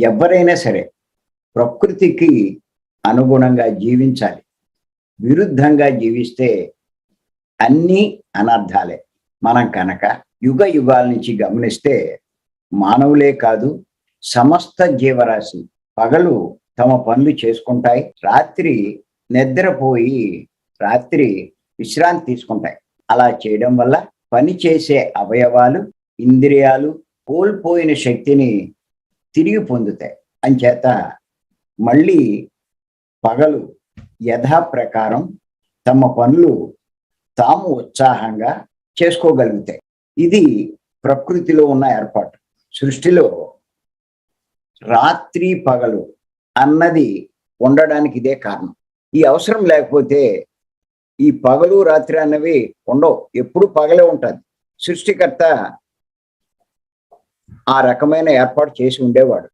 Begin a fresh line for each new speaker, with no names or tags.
ఎవరైనా సరే ప్రకృతికి అనుగుణంగా జీవించాలి. విరుద్ధంగా జీవిస్తే అన్నీ అనర్థాలే. మనం కనుక యుగ యుగాల నుంచి గమనిస్తే మానవులే కాదు సమస్త జీవరాశి పగలు తమ పనులు చేసుకుంటాయి. రాత్రి నిద్రపోయి రాత్రి విశ్రాంతి తీసుకుంటాయి. అలా చేయడం వల్ల పని చేసే అవయవాలు ఇంద్రియాలు కోల్పోయిన శక్తిని తిరిగి పొందుతాయి అంచేత మళ్ళీ పగలు యథాప్రకారం తమ పనులు తాము ఉత్సాహంగా చేసుకోగలుగుతాయి ఇది ప్రకృతిలో ఉన్న ఏర్పాటు. సృష్టిలో రాత్రి పగలు అన్నది ఉండడానికి ఇదే కారణం. ఈ అవసరం లేకపోతే ఈ పగలు రాత్రి అన్నవి ఉండవు. ఎప్పుడు పగలే ఉంటుంది. సృష్టికర్త ఆ రకమైన ఏర్పాటు చేసి ఉండేవాడు.